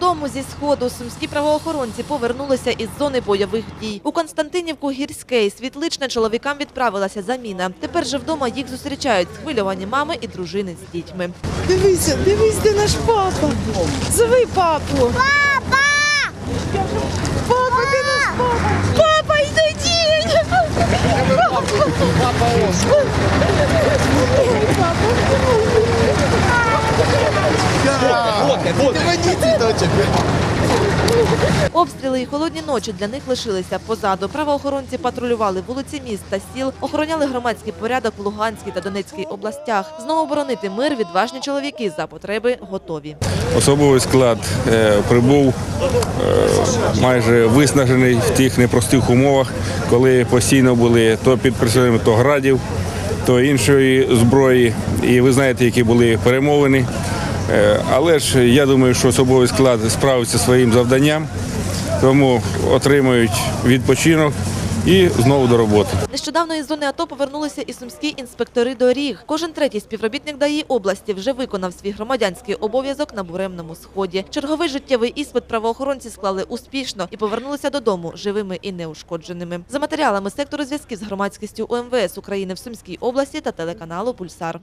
додому зі сходу. Сумські правоохоронці повернулися із зони бойових дій. У Константинівку Гірське і Світличне чоловікам відправилася заміна. Тепер же вдома їх зустрічають схвильовані мами і дружини з дітьми. Дивися, дивись, де наш папа. Зови папу. Папа! Папа, де наш папа? Папа, йди дінь! Обстріли і холодні ночі для них лишилися позаду. Правоохоронці патрулювали вулиці міст та сіл, охороняли громадський порядок в Луганській та Донецькій областях. Знову боронити мир відважні чоловіки за потреби готові. Особовий склад е, прибув е, майже виснажений в тих непростих умовах, коли постійно були то під прицілами то градів, то іншої зброї. І ви знаєте, які були перемовини. Е, Але ж я думаю, що особовий склад справиться своїм завданням, тому отримують відпочинок і знову до роботи. Нещодавно із зони АТО повернулися і сумські інспектори доріг. Кожен третій співробітник ДАІ області вже виконав свій громадянський обов'язок на буремному сході. Черговий життєвий іспит правоохоронці склали успішно і повернулися додому живими і неушкодженими. За матеріалами сектору зв'язків з громадськістю УМВС України в Сумській області та телеканалу Пульсар.